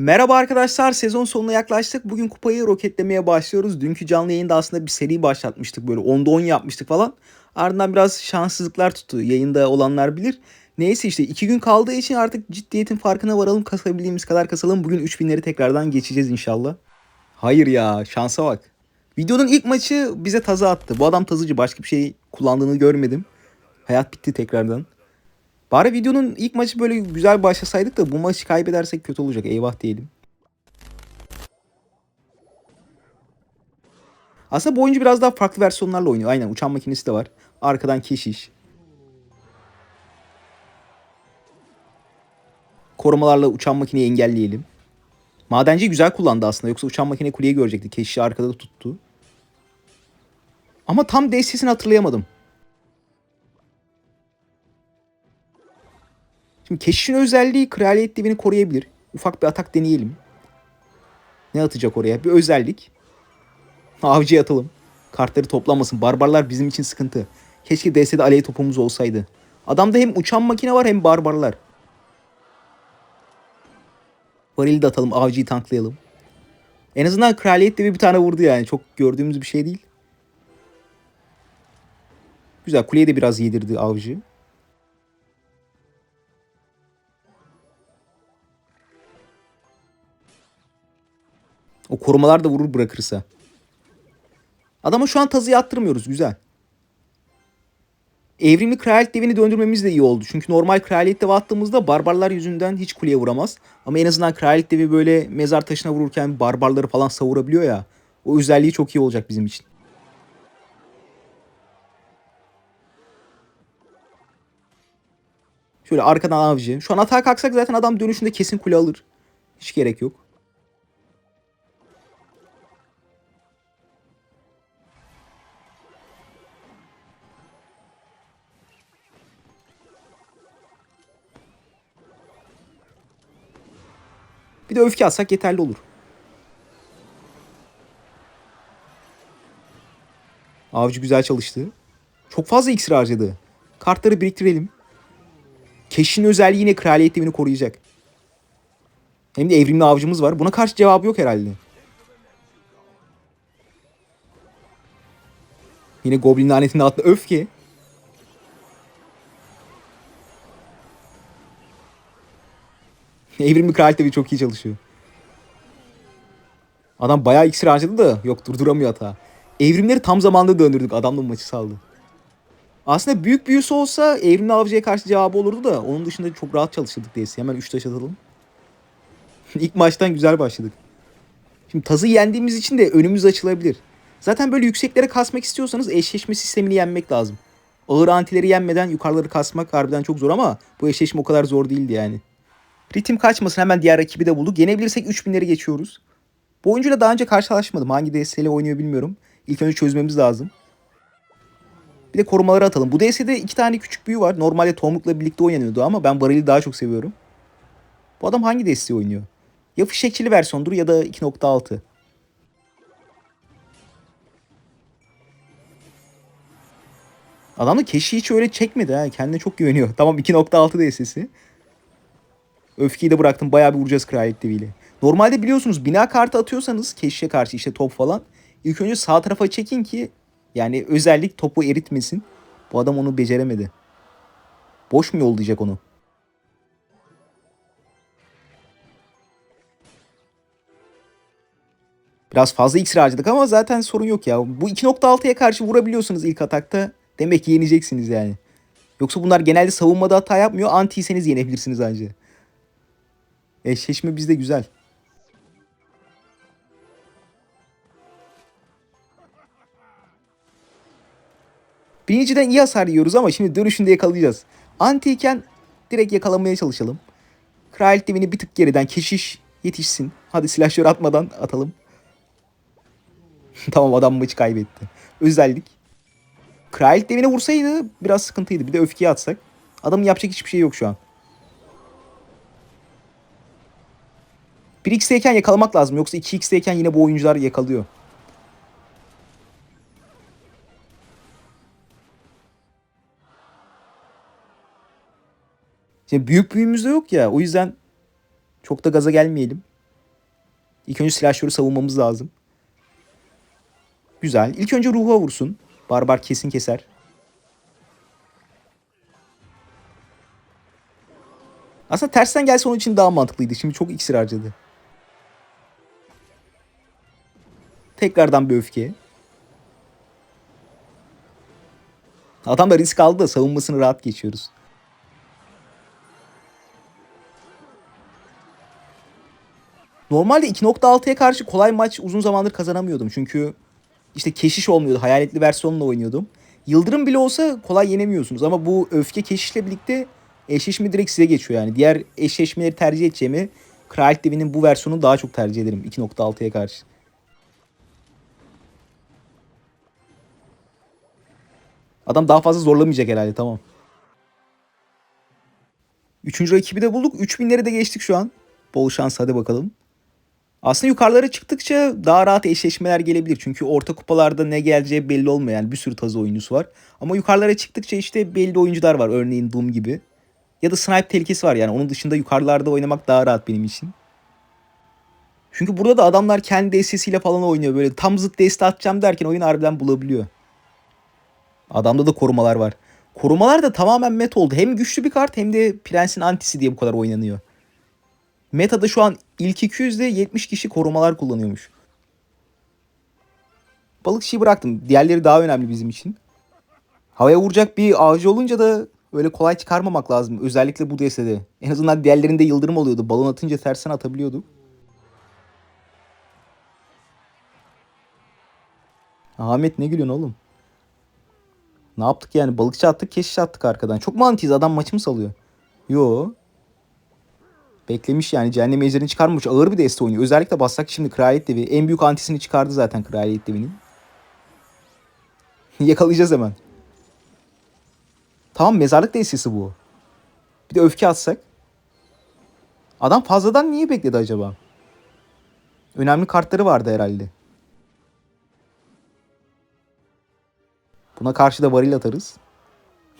Merhaba arkadaşlar, sezon sonuna yaklaştık. Bugün kupayı roketlemeye başlıyoruz. Dünkü canlı yayında aslında bir seri başlatmıştık böyle 10'da 10 yapmıştık falan. Ardından biraz şanssızlıklar tuttu. Yayında olanlar bilir. Neyse işte 2 gün kaldığı için artık ciddiyetin farkına varalım. Kasabildiğimiz kadar kasalım. Bugün 3000'leri tekrardan geçeceğiz inşallah. Hayır ya, şansa bak. Videonun ilk maçı bize tazı attı. Bu adam tazıcı başka bir şey kullandığını görmedim. Hayat bitti tekrardan. Bari videonun ilk maçı böyle güzel başlasaydık da bu maçı kaybedersek kötü olacak. Eyvah diyelim. Aslında bu oyuncu biraz daha farklı versiyonlarla oynuyor. Aynen uçan makinesi de var. Arkadan keşiş. Korumalarla uçan makineyi engelleyelim. Madenci güzel kullandı aslında. Yoksa uçan makine kuleyi görecekti. Keşişi arkada da tuttu. Ama tam destesini hatırlayamadım. Şimdi keşişin özelliği kraliyet divini koruyabilir. Ufak bir atak deneyelim. Ne atacak oraya? Bir özellik. Avcıya atalım. Kartları toplamasın. Barbarlar bizim için sıkıntı. Keşke DS'de aley topumuz olsaydı. Adamda hem uçan makine var hem barbarlar. Varili de atalım. Avcıyı tanklayalım. En azından kraliyet divi bir tane vurdu yani. Çok gördüğümüz bir şey değil. Güzel. Kuleye de biraz yedirdi avcı. O korumalar da vurur bırakırsa. Adama şu an tazıyı attırmıyoruz. Güzel. Evrimli kraliyet devini döndürmemiz de iyi oldu. Çünkü normal kraliyet devi attığımızda barbarlar yüzünden hiç kuleye vuramaz. Ama en azından kraliyet devi böyle mezar taşına vururken barbarları falan savurabiliyor ya. O özelliği çok iyi olacak bizim için. Şöyle arkadan avcı. Şu an atağa kalksak zaten adam dönüşünde kesin kule alır. Hiç gerek yok. De öfke atsak yeterli olur. Avcı güzel çalıştı. Çok fazla iksir harcadı. Kartları biriktirelim. Keşin özelliği yine kraliyet devini koruyacak. Hem de evrimli avcımız var. Buna karşı cevabı yok herhalde. Yine Goblin lanetinin altında öfke. Evrimli kraliyet devi çok iyi çalışıyor. Adam bayağı iksir harcadı da yok durduramıyor hata. Evrimleri tam zamanda döndürdük. Adamla maçı saldı. Aslında büyük büyüsü olsa evrimli avcıya karşı cevabı olurdu da onun dışında çok rahat çalışırdık diye. Hemen 3 taş atalım. İlk maçtan güzel başladık. Şimdi tazı yendiğimiz için de önümüz açılabilir. Zaten böyle yükseklere kasmak istiyorsanız eşleşme sistemini yenmek lazım. Ağır antileri yenmeden yukarıları kasmak harbiden çok zor ama bu eşleşme o kadar zor değildi yani. Ritim kaçmasın hemen diğer rakibi de bulduk. Yenebilirsek 3000'leri geçiyoruz. Bu oyuncuyla daha önce karşılaşmadım. Hangi DS'yle oynuyor bilmiyorum. İlk önce çözmemiz lazım. Bir de korumaları atalım. Bu DS'de iki tane küçük büyü var. Normalde Tomruk'la birlikte oynanıyordu ama ben Baril'i daha çok seviyorum. Bu adam hangi desteği oynuyor? Ya fişekçili versiyondur ya da 2.6. Adam da keşi hiç öyle çekmedi ha. Kendine çok güveniyor. Tamam 2.6 DS'si. Öfkeyi de bıraktım. Bayağı bir vuracağız kraliyet deviyle. Normalde biliyorsunuz bina kartı atıyorsanız keşişe karşı işte top falan. ilk önce sağ tarafa çekin ki yani özellik topu eritmesin. Bu adam onu beceremedi. Boş mu yollayacak onu? Biraz fazla iksir harcadık ama zaten sorun yok ya. Bu 2.6'ya karşı vurabiliyorsunuz ilk atakta. Demek ki yeneceksiniz yani. Yoksa bunlar genelde savunmada hata yapmıyor. Antiyseniz yenebilirsiniz ancak. Eşleşme bizde güzel. Birinciden iyi hasar yiyoruz ama şimdi dönüşünde yakalayacağız. Antiyken direkt yakalamaya çalışalım. Kraliyet devini bir tık geriden keşiş yetişsin. Hadi silahşör atmadan atalım. tamam adam maçı kaybetti. Özellik. Kraliyet devine vursaydı biraz sıkıntıydı. Bir de öfkeyi atsak. Adamın yapacak hiçbir şey yok şu an. 1x'teyken yakalamak lazım. Yoksa 2x'teyken yine bu oyuncular yakalıyor. Şimdi büyük büyüğümüz de yok ya. O yüzden çok da gaza gelmeyelim. İlk önce silahşörü savunmamız lazım. Güzel. İlk önce ruha vursun. Barbar kesin keser. Aslında tersten gelse onun için daha mantıklıydı. Şimdi çok iksir harcadı. Tekrardan bir öfke. Adam da risk aldı da savunmasını rahat geçiyoruz. Normalde 2.6'ya karşı kolay maç uzun zamandır kazanamıyordum. Çünkü işte keşiş olmuyordu. Hayaletli versiyonla oynuyordum. Yıldırım bile olsa kolay yenemiyorsunuz. Ama bu öfke keşişle birlikte eşleşme direkt size geçiyor yani. Diğer eşleşmeleri tercih edeceğimi Kraliyet Devi'nin bu versiyonunu daha çok tercih ederim 2.6'ya karşı. Adam daha fazla zorlamayacak herhalde tamam. Üçüncü rakibi de bulduk. 3000'leri de geçtik şu an. Bol şans hadi bakalım. Aslında yukarılara çıktıkça daha rahat eşleşmeler gelebilir. Çünkü orta kupalarda ne geleceği belli olmayan bir sürü tazı oyuncusu var. Ama yukarılara çıktıkça işte belli oyuncular var. Örneğin Doom gibi. Ya da snipe tehlikesi var yani. Onun dışında yukarılarda oynamak daha rahat benim için. Çünkü burada da adamlar kendi destesiyle falan oynuyor. Böyle tam zıt deste atacağım derken oyun harbiden bulabiliyor. Adamda da korumalar var. Korumalar da tamamen met oldu. Hem güçlü bir kart hem de prensin antisi diye bu kadar oynanıyor. Meta'da şu an ilk 200'de 70 kişi korumalar kullanıyormuş. Balıkçıyı bıraktım. Diğerleri daha önemli bizim için. Havaya vuracak bir avcı olunca da öyle kolay çıkarmamak lazım. Özellikle bu destede. En azından diğerlerinde yıldırım oluyordu. Balon atınca tersen atabiliyordu. Ahmet ne gülüyorsun oğlum? Ne yaptık yani? Balıkçı attık, keşiş attık arkadan. Çok mu antiyiz? Adam maçı mı salıyor? Yo. Beklemiş yani. Cehennem ejderini çıkarmamış. Ağır bir deste oynuyor. Özellikle bassak şimdi Kraliyet Devi. En büyük antisini çıkardı zaten Kraliyet Devi'nin. Yakalayacağız hemen. Tamam mezarlık destesi bu. Bir de öfke atsak. Adam fazladan niye bekledi acaba? Önemli kartları vardı herhalde. Buna karşı da varil atarız.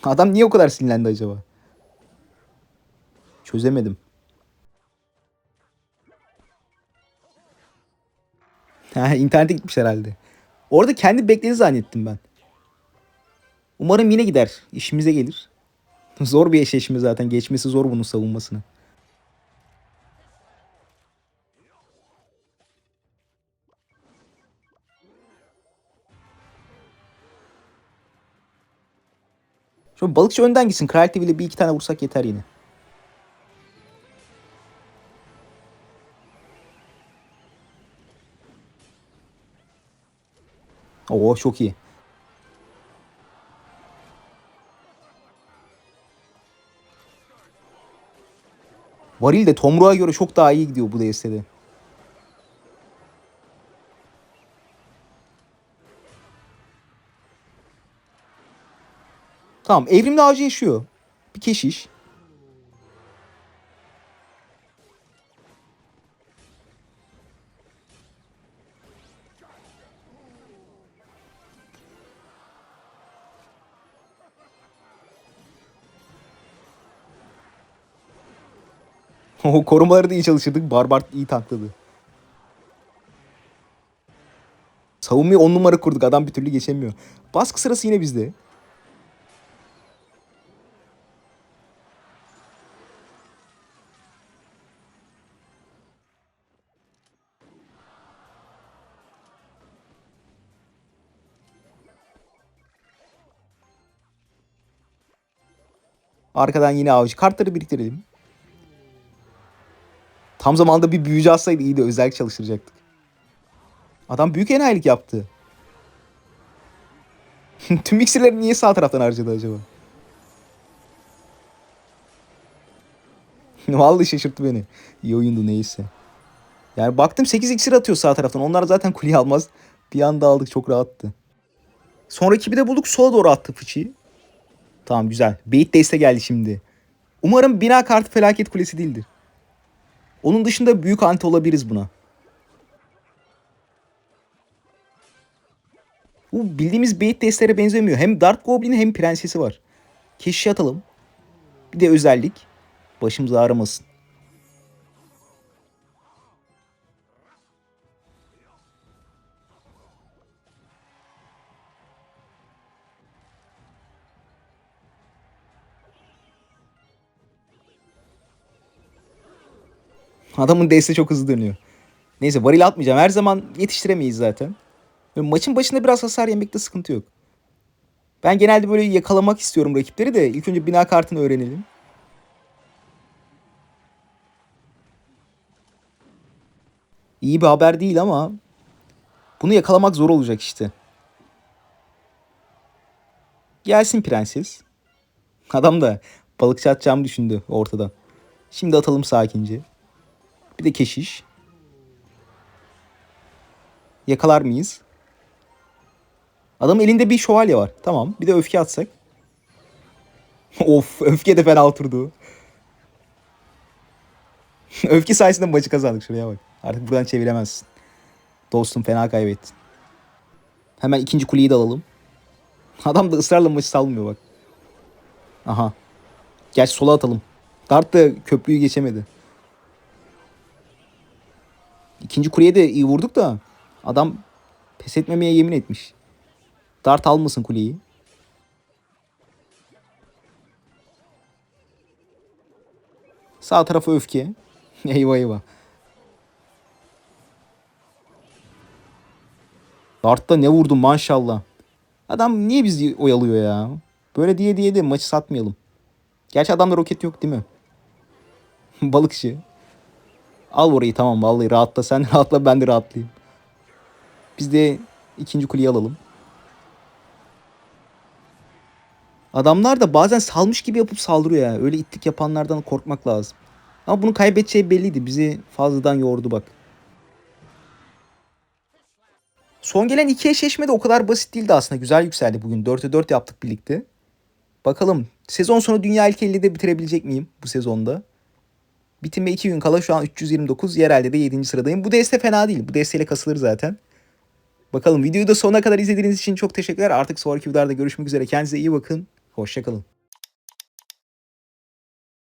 Adam niye o kadar sinirlendi acaba? Çözemedim. Ha, internete gitmiş herhalde. Orada kendi bekledi zannettim ben. Umarım yine gider. İşimize gelir. Zor bir eşleşme zaten. Geçmesi zor bunun savunmasını. Şu balıkçı önden gitsin. Kraliyet ile bir iki tane vursak yeter yine. Oo çok iyi. Varil de Tomruğ'a göre çok daha iyi gidiyor bu destede. Tamam evrimli ağacı yaşıyor. Bir keşiş. O korumaları da iyi çalıştırdık. Barbar iyi tankladı. Savunmayı on numara kurduk. Adam bir türlü geçemiyor. Baskı sırası yine bizde. Arkadan yine avcı. Kartları biriktirelim. Tam zamanda bir büyücü alsaydı iyiydi. Özellik çalıştıracaktık. Adam büyük enayilik yaptı. Tüm iksirleri niye sağ taraftan harcadı acaba? Vallahi şaşırttı beni. İyi oyundu neyse. Yani baktım 8 iksir atıyor sağ taraftan. Onlar zaten kuleyi almaz. Bir anda aldık çok rahattı. Sonraki bir de bulduk sola doğru attı fıçıyı. Tamam güzel. Beyit deste geldi şimdi. Umarım bina kartı felaket kulesi değildir. Onun dışında büyük anti olabiliriz buna. Bu bildiğimiz beyit destelere benzemiyor. Hem Dark Goblin hem prensesi var. Keşişe atalım. Bir de özellik. Başımız ağrımasın. Adamın desteği çok hızlı dönüyor. Neyse varil atmayacağım. Her zaman yetiştiremeyiz zaten. Böyle maçın başında biraz hasar yemekte sıkıntı yok. Ben genelde böyle yakalamak istiyorum rakipleri de ilk önce bina kartını öğrenelim. İyi bir haber değil ama bunu yakalamak zor olacak işte. Gelsin prenses. Adam da balıkçı atacağımı düşündü ortada. Şimdi atalım sakince. Bir de keşiş. Yakalar mıyız? Adamın elinde bir şövalye var. Tamam. Bir de öfke atsak. of öfke de fena oturdu. öfke sayesinde maçı kazandık. Şuraya bak. Artık buradan çeviremezsin. Dostum fena kaybettin. Hemen ikinci kuleyi de alalım. Adam da ısrarla maçı salmıyor bak. Aha. Gerçi sola atalım. Dart da köprüyü geçemedi. İkinci kuleye de iyi vurduk da adam pes etmemeye yemin etmiş. Dart almasın kuleyi. Sağ tarafa öfke. eyvah eyvah. Dart'ta ne vurdun maşallah. Adam niye bizi oyalıyor ya? Böyle diye diye de maçı satmayalım. Gerçi adamda roket yok değil mi? Balıkçı. Al orayı tamam vallahi rahatla sen rahatla ben de rahatlayayım. Biz de ikinci kuleyi alalım. Adamlar da bazen salmış gibi yapıp saldırıyor ya. Öyle ittik yapanlardan korkmak lazım. Ama bunu kaybedeceği belliydi. Bizi fazladan yordu bak. Son gelen iki eşleşme de o kadar basit değildi aslında. Güzel yükseldi bugün. 4'e 4 yaptık birlikte. Bakalım sezon sonu Dünya ilk 50'de bitirebilecek miyim bu sezonda? Bitime 2 gün kala şu an 329. Yerelde de 7. sıradayım. Bu deste fena değil. Bu desteyle kasılır zaten. Bakalım videoyu da sonuna kadar izlediğiniz için çok teşekkürler. Artık sonraki videolarda görüşmek üzere. Kendinize iyi bakın. Hoşçakalın.